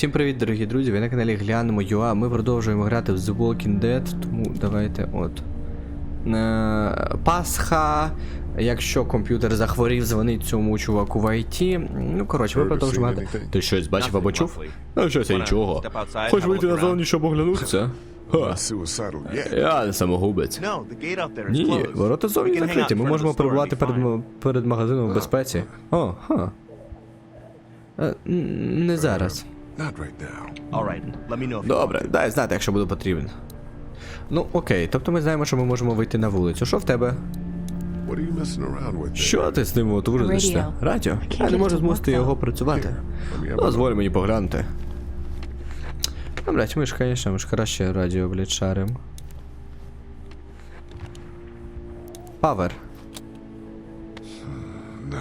Всім привіт, дорогі друзі! Ви на каналі Глянемо ЮА. Ми продовжуємо грати в The Walking Dead, тому давайте от. Е, Пасха. Якщо комп'ютер захворів, дзвонить цьому чуваку в IT. Ну, коротше, ми Heard продовжуємо грати. Ти щось бачив або чув? Ну, щось я нічого. Хоч вийти назовні, щоб оглянутися. Ха. Я не самогубець. Ні, ворота зовні закриті. Ми можемо перебувати перед, перед магазином в безпеці. О, ха. Е, Не зараз. Not right now. All let me know Добре, дай знати, якщо буде потрібен. Ну, окей, тобто ми знаємо, що ми можемо вийти на вулицю. Що в тебе? What are you messing around with? there? Що ти з ним от ужинишся? Радіо? Я не можу змусити його працювати. Дозволь мені поглянути. Ну, блядь, ми ж, звісно, ми ж краще радіо, блядь, шарим. Павер.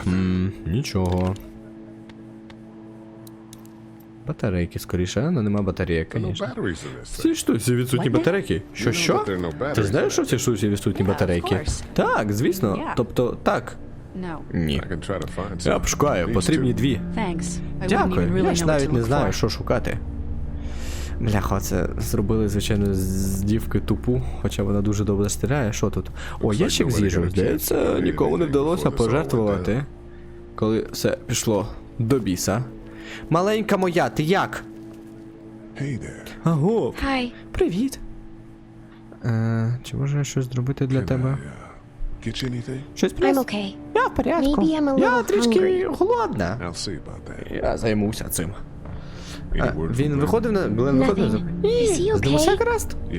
Ммм, нічого. Батарейки скоріше, але нема батарейок, звісно. В цій штуці відсутні батарейки. Що, know що? no Ти знаєш, що в цій штуці відсутні батарейки? Так, звісно. Тобто, так. Ні. Я пошукаю, потрібні дві. Дякую. Я ж навіть не знаю, що шукати. Бляха, це зробили, звичайно, з дівки тупу, хоча вона дуже добре стріляє. Що тут? О, ящик з їжею. Здається, нікому не вдалося пожертвувати, коли все пішло до біса. Маленька моя, ти як? Hey there. Аго, Hi. привіт. Е, чи можу я щось зробити для Can I, тебе? uh, get you anything? Щось I'm okay. Я в порядку. Maybe I'm a Я little трішки hungry. голодна. I'll see about that. Я займуся цим. Any А, word from він Glenn? виходив на. Глен виходив на. Nothing. Is he З ним усе гаразд? Yeah.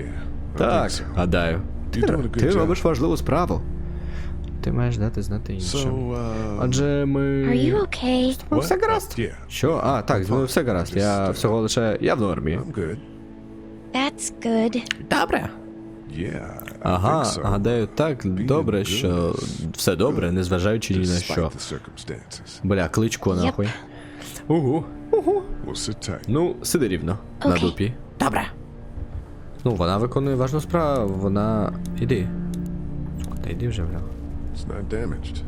I Так, so. гадаю. Ти, You're doing a good ти job. робиш важливу справу. Ти маєш дати знати іншим. So, uh, Адже ми. Are you okay? Все гаразд? Yeah. Що? А, так, з все гаразд. Я uh, всього лише. Я в нормі. I'm good. That's good. Добре. Yeah. I Ага, think so. гадаю, так добре, що все добре, незважаючи ні на що. Бля, кличку нахуй. Угу. Угу. Ну, сиди рівно. На дупі. Добре. Ну, вона виконує важну справу, вона. Іди. Сука, Та йди вже, бля.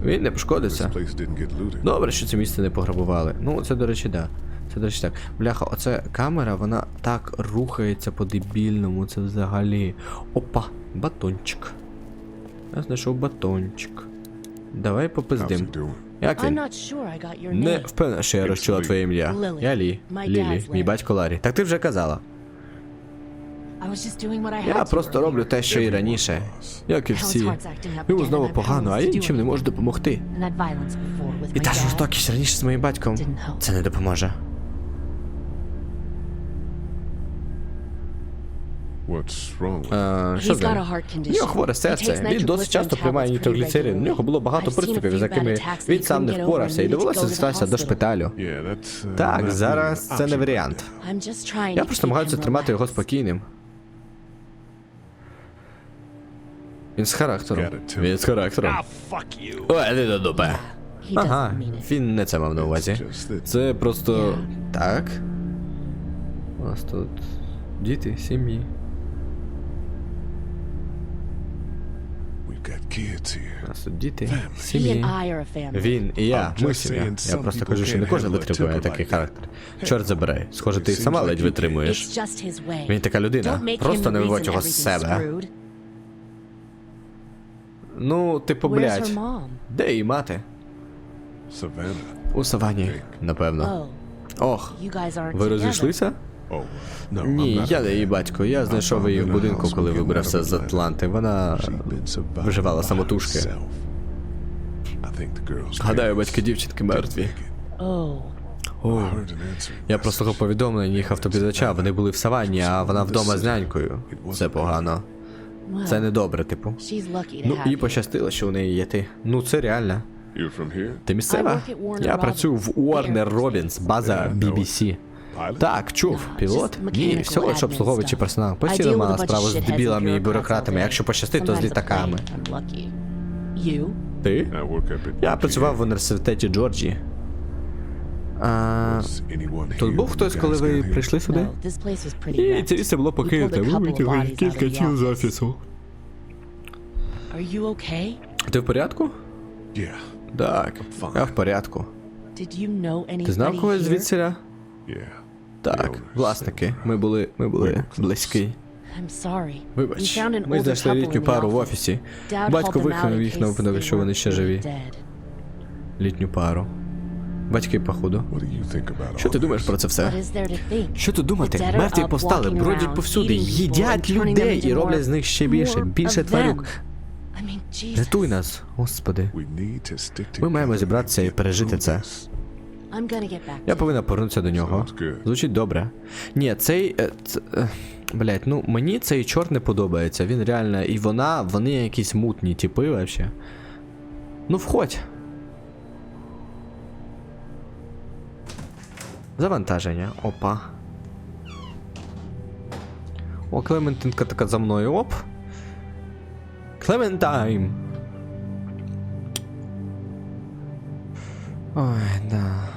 Він не пошкодиться. place didn't get looted. Добре, що це місце не пограбували. Ну, це, до речі, да. Це, до речі, так. Бляха, оце камера, вона так рухається по дебільному, це взагалі. Опа, батончик. Я знайшов батончик. Давай попиздим. Як він? Не name. впевнений, що я розчула твоє ім'я. Я Лі. Лілі, мій батько Ларі. Так ти вже казала. Я просто роблю те, що і раніше. Як і всі. Йому знову погано, а я нічим не можу допомогти. І та жорстокість раніше з моїм батьком. Це не допоможе. А, що He's з ним? У нього хворе серце. Він досить часто приймає нітрогліцерин. У нього було багато приступів, з якими він сам не впорався, і довелося go to the дістатися до шпиталю. Uh, Так, зараз це не варіант. Я просто намагаюся тримати його спокійним. Він з характером. Він з характером. Ой, не до дупе. Ага, він не це мав на увазі. Це просто. Так. У нас тут діти, сім'ї. We've got kids here. У нас тут діти, сім'ї. Він і я, ми сім'я. Я просто кажу, що не кожен витримує такий характер. Чорт забирай. Схоже, ти сама ледь витримуєш. Він така людина. Просто не виводь його з себе. Ну, типу, блядь. Де її мати? У савані, напевно. Oh, Ох, ви розійшлися? Ні, я не її батько. Я знайшов її в будинку, коли вибрався з Атланти. Вона виживала самотужки. Гадаю, батьки дівчинки мертві. Oh, О, я прослухав повідомлення їх автоглядача. Вони були в саванні, а вона вдома з нянькою. Це погано. Це недобре, типу. she's lucky to Ну, їй пощастило, що у неї є ти. Ну, це реально. Ти місцева? Я працюю в. Warner Robins, база BBC. Так, чув. Пілот? Ні, всього лише обслуговуючий персонал. Постійно мала справу з дебілами і бюрократами. Якщо пощастить, то з літаками. Ти? Я працював в університеті Джорджії. А, Тут був хтось, коли ви прийшли сюди? І це місце було покинуте. of витягли кілька тіл з офісу. Ти в порядку? Так, я в порядку. Ти знав когось here? звідсіля? Так, власники, ми були, ми були близькі. Вибач, ми знайшли літню пару в офісі. Батько викинув їх на випадок, що вони ще живі. Літню пару. Батьки, походу. What do you think about Що ти думаєш про це все? Що тут думати? Мертві up, постали, бродять повсюди, їдять людей і роблять з них ще більше, більше тварюк. I mean, Рятуй нас, господи. We need to stick Ми маємо зібратися і пережити це. I'm gonna get back Я to повинна повернутися до нього. Звучить добре. Ні, цей. е, ц- е, Блять, ну мені цей чорт не подобається. Він реально. І вона, вони якісь мутні типи вообще. Ну входь. Завантаження. Опа. О, Клементинка така за мною. Оп. Клементайм. Ой, да.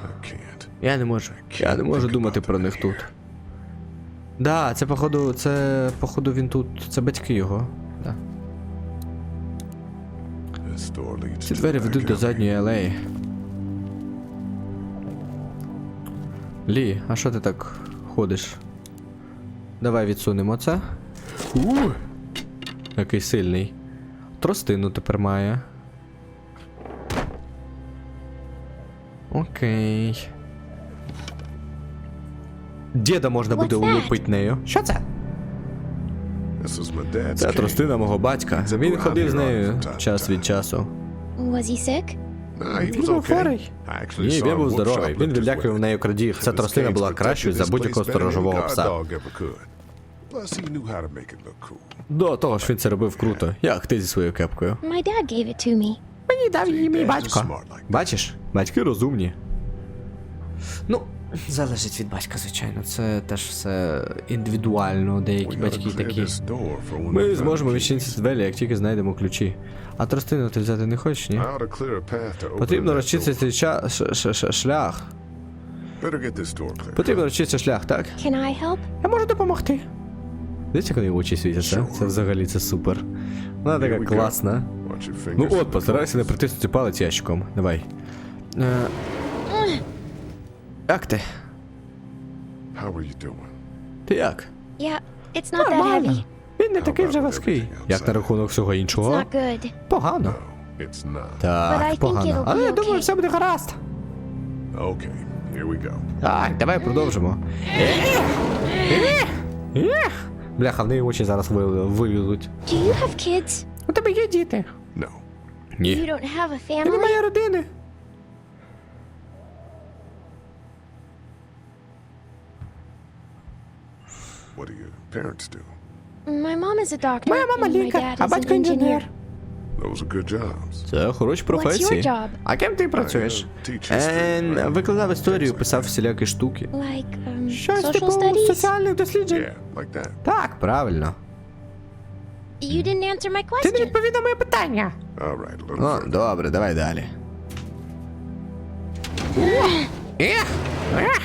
Я не можу. Я не можу думати про них тут. Да, це походу, це походу він тут. Це батьки його. Да. Ці двері ведуть до задньої алеї. Лі, а що ти так ходиш? Давай відсунемо це. У, який сильний. Тростину тепер має. Окей. Діда можна буде улупити нею. Що це? Це тростина мого батька. Він ходив з нею час від часу. Was he sick? Він був хворий. Ні, він був здоровий. Він відлякував нею крадіїв. Ця тростина була кращою за будь-якого сторожового пса. До того ж він це робив круто. Як ти зі своєю кепкою. Мені дав її мій батько. Бачиш, батьки розумні. Ну, залежить від батька, звичайно. Це теж все індивідуально, деякі батьки такі. Ми зможемо відчинити двері, як тільки знайдемо ключі. А тростину ти взяти не хочеш, ні? Потрібно розчистити ча- ш- ш- ш- шлях. Потрібно розчистити шлях, так? Can I help? Я можу допомогти. Дивіться, як вони очі світяться. Це взагалі це супер. Вона така класна. Ну от, постарайся не притиснути палець ящиком. Давай. Як ти? How are you doing? Ти як? Yeah, it's not that heavy. Він не How такий вже важкий. Як на рахунок всього It's іншого? not good. Погано. It's not. But I Так, think погано. it'll Але я думаю, okay. все буде гаразд. Okay, here we go. Так, давай продовжимо. Бляха, в неї очі зараз ви- вилізуть. Do you have kids? У тебе є діти? No. You Ні. don't have a Ти family? немає родини. What do your parents do? My mom is a doctor. Моя мама and my лікар, dad а is an батько інженер. engineer. Those are good jobs. Це хороші What's професії. your job? А ким ти працюєш? teach history, Ен, right? викладав історію, писав всілякі штуки. Like um, Щось social типу studies? соціальних досліджень. Yeah, like that. Так, правильно. You didn't answer my Ти не question. відповів на моє питання. All right, a little Ну, further. добре, давай далі. Ех! Ех!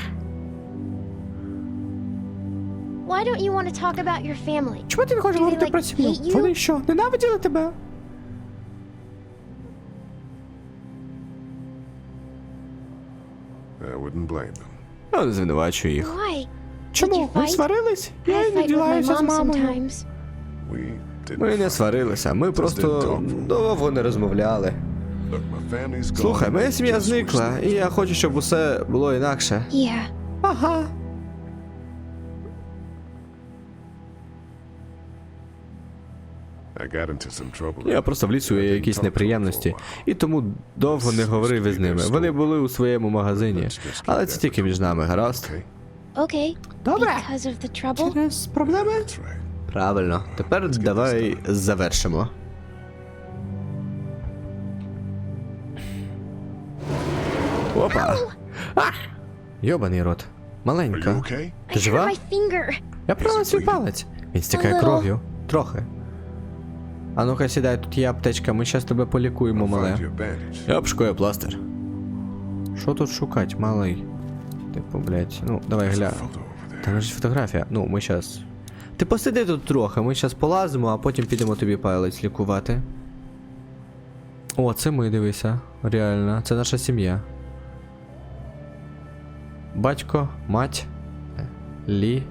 Why don't you want to talk about your family? Чому ти не хочеш говорити like, про сім'ю? Вони що, ненавиділи тебе? I wouldn't blame them. Я не звинувачую їх. Why? Чому? Ви сварились? Я I іноді fight with my лаюся з мамою. We didn't. Ми не сварилися, ми просто довго не розмовляли. Look, my family's gone. Слухай, моя сім'я зникла, і я хочу, щоб усе було інакше. Yeah. Ага. Я просто вліз у якісь неприємності, і тому довго не говорив із ними. Вони були у своєму магазині. Але це тільки між нами, гаразд? Okay, Okay. Добре. Because of the trouble? Через проблеми? Правильно. Тепер давай завершимо. Опа. Йобаний рот. Маленька. Ти жива? Я провела свій палець. Він стікає кров'ю. Трохи. А ну-ка сідай, тут є аптечка, ми щас тебе полікуємо, мале. Я обшукаю пластир. Що тут шукать, малий? Типу, блять, ну, давай гля. Там лежить фотографія. Ну, ми щас. Ти посиди тут трохи, ми щас полазимо, а потім підемо тобі палець лікувати. О, це ми дивися. Реально, це наша сім'я. Батько, мать. Е, Лі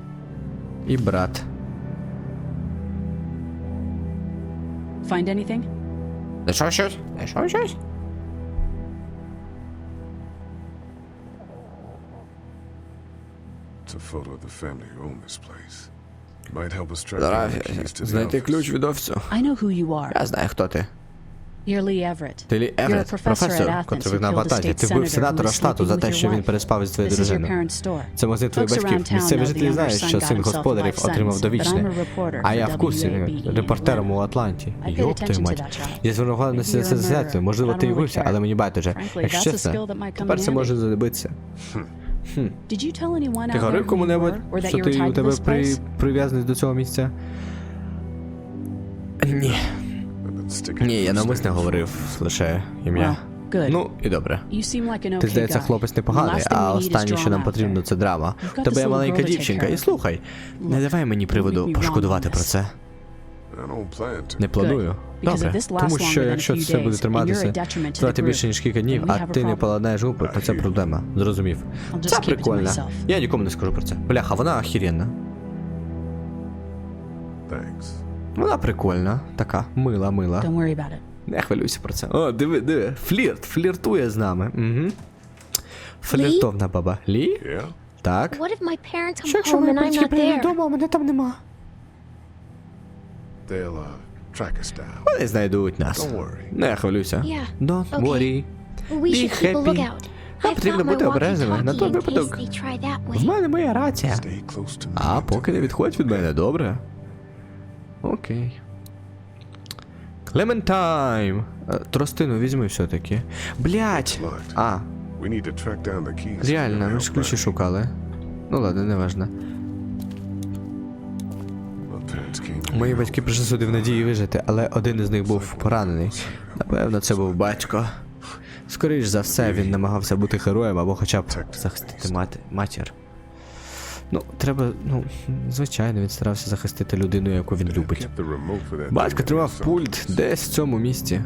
і брат. Find anything? Знайшов щось? Знайшов щось? It's a photo of the family who own this place. Might help us track Зараз down the keys to the знайти office. ключ від офісу. I know who you are. Я знаю, хто ти. You're Lee Everett. Ти Лі You're a Еверет, professor at професор, котрий вигнав в Атанті. Ти вбив сенатора was штату за те, що він переспав із твоєю дружиною. Це магазин твоїх батьків. Місцеві жителі знають, що син господарів отримав довічне. I'm a reporter А я в курсі, репортером у. Атланті. Йоп твою мать. Я звернув увагу на сенсацію. Можливо, ти really care. але мені байдуже. Якщо чесно, тепер це може знадобитися. Anyone Ти говорив кому-небудь, що ти у тебе при, прив'язаний до цього місця? Ні. Ні, я навмисно говорив лише ім'я. Ну, і добре. Ти, здається, хлопець непоганий, а останнє, що нам потрібно, це драма. Тебе є маленька дівчинка, і слухай, не давай мені приводу пошкодувати про це. Не планую. Добре, тому що якщо це буде триматися, тривати більше ніж кілька днів, а ти не поладнаєш губи, то це проблема. Зрозумів. Це прикольно. Я нікому не скажу про це. Бляха, вона охеренна. Thanks. Вона прикольна, така мила, мила. Don't worry about it. Не хвилюйся про це. О, диви, диви. Флірт, фліртує з нами. Угу. Фліртовна баба. Лі? Yeah? Так. What if my parents come Що якщо home мої and I'm батьки not приїдуть there? додому, а мене там нема? They'll uh, track us down. Вони знайдуть нас. Don't worry. Не хвилюйся. Yeah. Don't Okay. worry. We Be should keep a happy. lookout. Нам I've потрібно got my бути обережними на walkie-talkie той in case випадок. they try that В way. мене моя рація. Stay close to me. А, until поки не відходь від мене, добре. Окей. Клементайм. Тростину візьми все-таки. Блять. А, реально, ми ж ключі шукали. Ну ладно, не важно. Мої батьки прийшли сюди в надії вижити, але один із них був поранений. Напевно, це був батько. Скоріш за все, він намагався бути героєм або хоча б захистити мати, матір. Ну, треба, ну, звичайно, він старався захистити людину, яку він любить. Батько тримав пульт десь в цьому місці.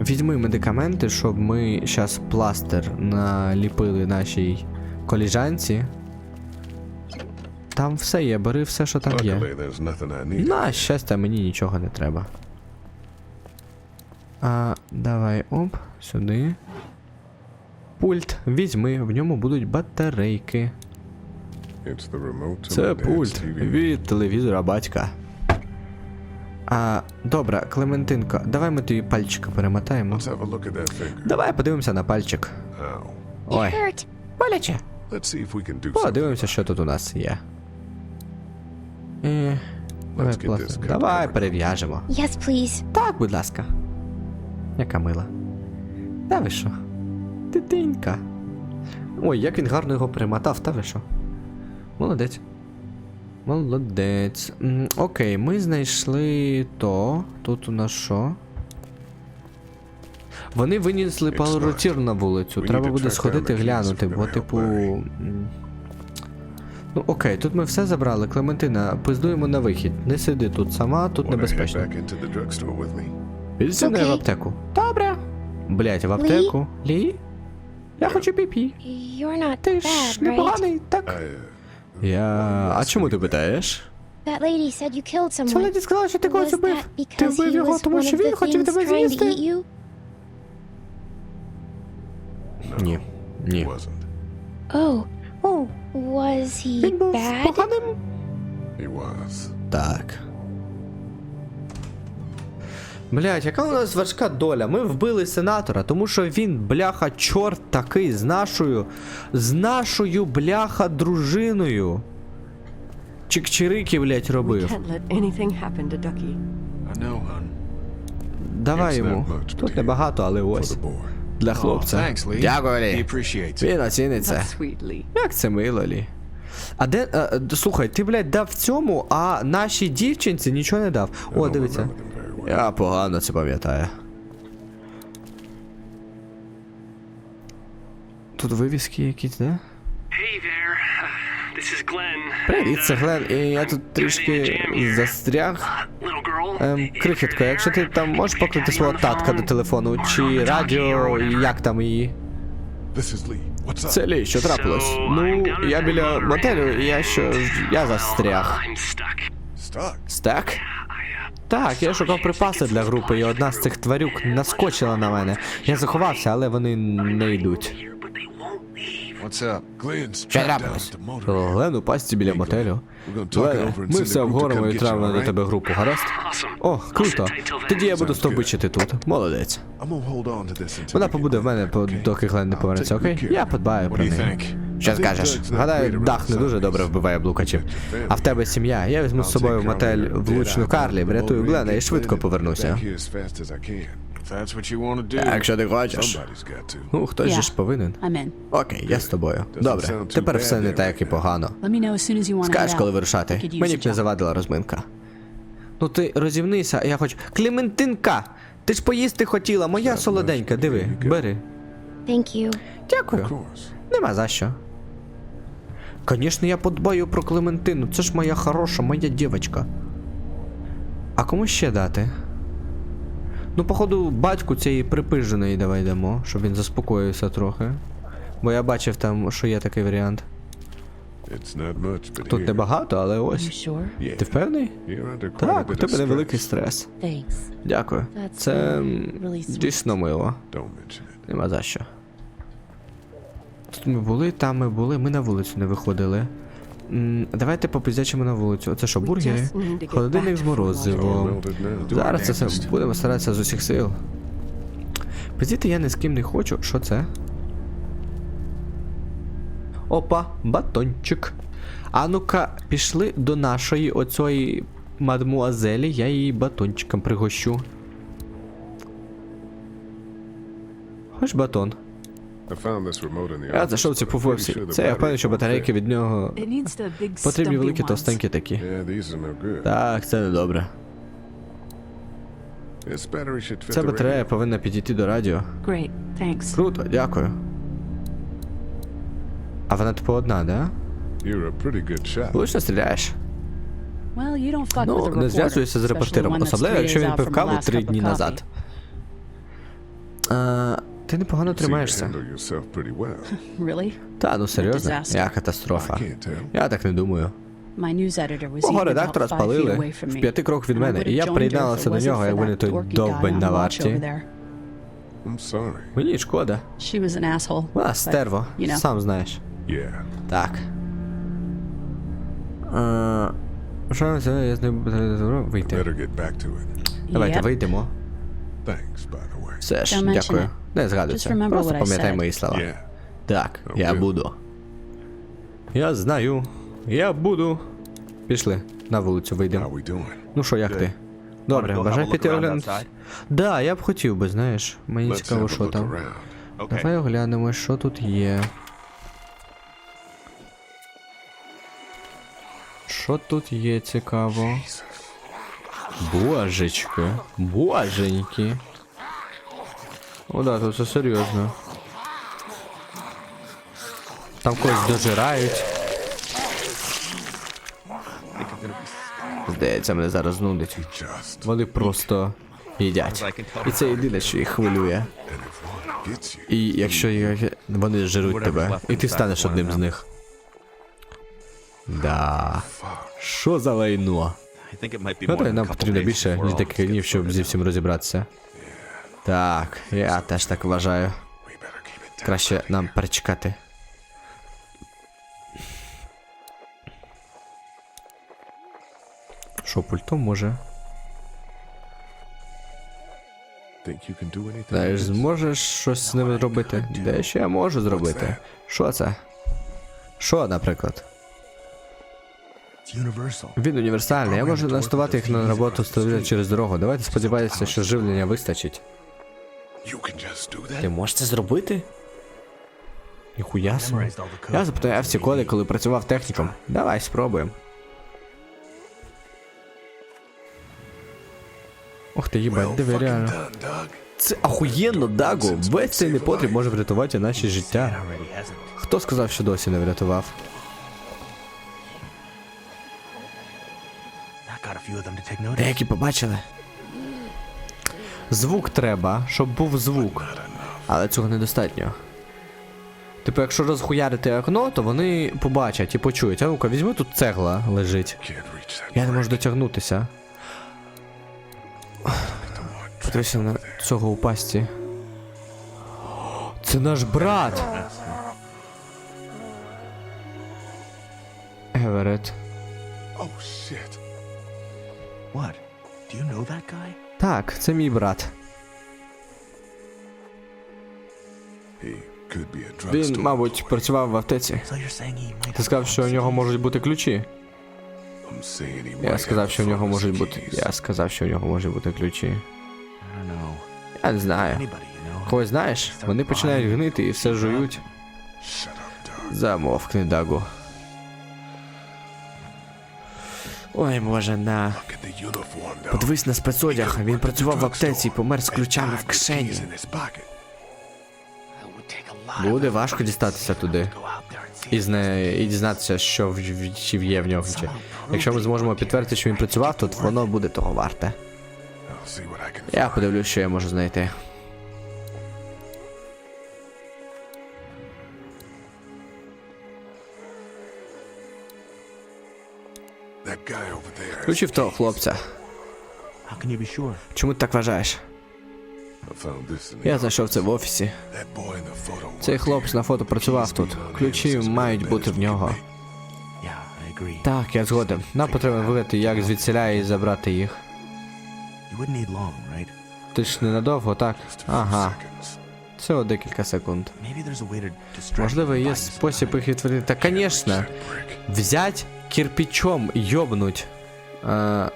Візьми медикаменти, щоб ми зараз пластир наліпили нашій коліжанці. Там все є, бери все, що там є. На щастя, мені нічого не треба. А, давай, оп, сюди. Пульт візьми, в ньому будуть батарейки. Це пульт від телевізора батька. А, добре, Клементинко, давай ми тобі пальчика перемотаємо. Давай подивимося на пальчик. Ой, боляче. Подивимося, що тут у нас є. І... Давай, перев'яжемо. Yes, please. Так, будь ласка. Яка мила. Та ви що? Дитинка. Ой, як він гарно його примотав, та ви що? Молодець. Молодець. М, Окей, ми знайшли то. Тут у нас що? Вони винесли палоротір на вулицю. We Треба буде сходити глянути, бо типу. м, Ну окей, тут ми все забрали. Клементина, пиздуємо на вихід. Не сиди тут сама, тут Wanna head небезпечно. back into the drugstore with me? Піди зі мною в Окей. аптеку. Добре. Блять, в аптеку. Лі? Я хочу піпі. You're not Ти ж bad, right? непоганий, I, так? uh, Я. А чому ти питаєш? That lady said you killed Ця someone. леді сказала, що ти Was когось убив. that Ти because вбив he його, was тому one що of він the хотів things тебе trying to eat з'їсти. you? Ні. Ні. wasn't. Oh, О, was he він був bad? поганим. He was. Так. Блять, яка у нас важка доля? Ми вбили сенатора, тому що він, бляха, чорт такий з нашою. З нашою, бляха, дружиною. Чик-чирики, блять, робив. Давай йому. Тут небагато, але ось. Для хлопця. Дякую, Лі. Він оціниться. Як це мило, Лі. А де. А, слухай, ти, блядь, дав цьому, а нашій дівчинці нічого не дав. О, дивіться. Я погано це пам'ятаю. Тут вивіски якісь, да? Привіт, це Глен, і я тут трішки застряг. Ем, крихітко, якщо ти там можеш покликати свого татка до телефону, чи радіо, як там її. This is Lee. What's up? Це Лі, що трапилось? Ну, я біля мотелю, і я що я застряг. Стак? Так, я шукав припаси для групи, і одна з цих тварюк наскочила на мене. Я заховався, але вони не йдуть. Що трапилось? at. Глен у пасті біля мотелю. Ми все обговоримо і відправимо до тебе групу, гаразд? О, круто. Тоді я буду стовбичити тут. Молодець. Вона побуде в мене, доки Глен не повернеться, окей? Я подбаю про неї. Що скажеш? Гадаю, дах не дуже добре вбиває блукачів. А в тебе сім'я. Я візьму з собою в мотель влучну Карлі, врятую Глена і швидко повернуся. Якщо ти хочеш. Ну, хтось же ж повинен. Окей, я з тобою. Добре, тепер все не так, як і погано. Скажеш, коли вирушати. Мені б не завадила розминка. Ну ти розівнися, а я хочу. Клементинка! Ти ж поїсти хотіла, моя солоденька, диви, бери. Дякую. Нема за що. Звісно, я подбаю про Клементину. Це ж моя хороша, моя дівчинка. А кому ще дати? Ну, походу, батьку цієї припиженої давай дамо, щоб він заспокоївся трохи. Бо я бачив там, що є такий варіант. Тут небагато, але ось. sure? Ти впевнений? Так, у тебе невеликий стрес. Thanks. Дякую. That's Це really дійсно мило. Нема за що. Тут ми були, там ми були, ми на вулицю не виходили. М, давайте попиздячимо на вулицю. Оце що, бургери? Холодильник з морозивом. Зараз це все будемо старатися з усіх сил. Пиздіти я ні з ким не хочу. Що це? Опа, батончик. А ну-ка, пішли до нашої оцої мадмуазелі, я її батончиком пригощу. Хоч батон. Я зайшов цю пуфовці. Це я впевнений, що батарейки від нього It needs the big потрібні великі товстенькі такі. Так, це не добре. Ця батарея повинна підійти до радіо. Круто, дякую. А вона типу одна, да? Влучно стріляєш. Ну, не зв'язуйся з репортером, особливо якщо він пив каву три дні назад. А, ти непогано тримаєшся. Really? Та, ну серйозно, я катастрофа. Я так не думаю. Мого редактора спалили в п'яти кроків від мене, і я приєдналася до нього, якби не той довбень на варті. Мені шкода. She was an asshole. А, but, стерво, сам знаєш. Так. Що? Я з нею вийти. Давайте вийдемо. Thanks, by the way. Все ж, дякую. Не згадуйся. Just Просто пам'ятай мої слова. Yeah. Так, я буду. Я знаю. Я буду. Пішли, на вулицю вийдемо. Ну що, як ти? Добре, бажай піти оглянути. Да, я б хотів би, знаєш. Мені Let's цікаво, що там. Okay. Давай оглянемо, що тут є. Що тут є цікаво? Божечки. Боженьки. О, да, тут все серйозно. Там когось дожирають. Здається, мене зараз нудить. Вони просто їдять. І це єдине, що їх хвилює. І якщо їх- вони жируть тебе, і ти станеш одним з них. Да. Що за лайно? I think it might be more Гадаю, than a нам потрібно більше, ніж декілька днів, щоб зі всім розібратися. Так, я теж так вважаю. Краще нам перечекати. Що пультом може? Знаєш, зможеш щось з ними зробити? Дещо я можу зробити. Що це? Що, наприклад? It's universal. Він універсальний, я можу налаштувати їх на роботу стріляти через дорогу. Давайте сподіваємося, що живлення вистачить. You can just do Ти that? можеш це зробити? Ніхуя собі. Я запитаю всі коди, коли працював техніком. Давай спробуємо. Ух ти, їбать, диви реально. Це ахуєнно, Даго. Весь цей непотріб може врятувати наші життя. Хто сказав, що досі не врятував? Деякі побачили. Звук треба, щоб був звук. Але цього недостатньо. Типу, якщо розхуярити окно, то вони побачать і почують. А ну-ка, візьми тут цегла лежить. Я не можу дотягнутися. Подивися на цього у пасті. Це наш брат! Еверет. What? Do you know that guy? Так, це мій брат. He could be a Він, drugstore. мабуть, працював в аптеці. So you're saying he might Ти сказав, що у нього можуть бути ключі. I'm saying he Я сказав, що у нього можуть бути. keys. Я сказав, що у нього можуть бути ключі. I don't know. Я не знаю. Anybody, you know? Когось знаєш, вони починають гнити і все жують. Shut up, dog. Замовкни, Дагу. Ой, боже, на. Подивись на спецодяг. Він працював в аптеці і помер з ключами в кишені. Буде важко дістатися туди. І, зне... і дізнатися, що в... чи є в нього. Чи... Якщо ми зможемо підтвердити, що він працював, то воно буде того варте. Я подивлюсь, що я можу знайти. Over there. has Ключі в того хлопця. Чому ти так вважаєш? Я знайшов це в офісі. Цей хлопець на фото працював тут. Ключі мають бути в нього. Так, я згоден. Нам потрібно вигадати, як звідсіля і забрати їх. Ти ж ненадовго, так? Ага. Всього декілька секунд. Можливо, є спосіб їх відтворити. Та, звісно. Взять кирпичом йобнуть. Е,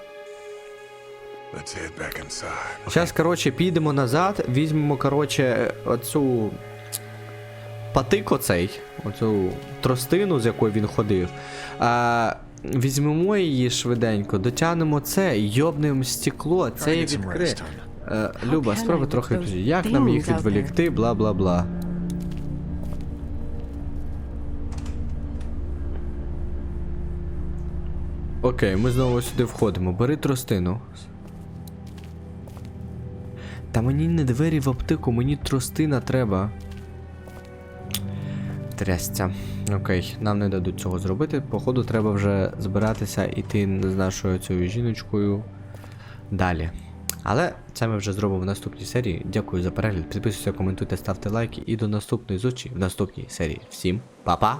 Let's head back inside. Зараз, коротше, підемо назад, візьмемо, коротше, оцю патик оцей, оцю тростину, з якою він ходив. А, візьмемо її швиденько, дотягнемо це, йобнемо стекло, це і відкриє. Е, Люба, спробуй трохи. Як нам їх відволікти, бла бла бла. Окей, ми знову сюди входимо. Бери тростину. Та мені не двері в аптеку, мені тростина треба. Трясця. Окей, нам не дадуть цього зробити. Походу, треба вже збиратися іти з нашою цією жіночкою далі. Але це ми вже зробимо в наступній серії. Дякую за перегляд. Підписуйтесь, коментуйте, ставте лайки і до наступної зустрічі в наступній серії. Всім па-па!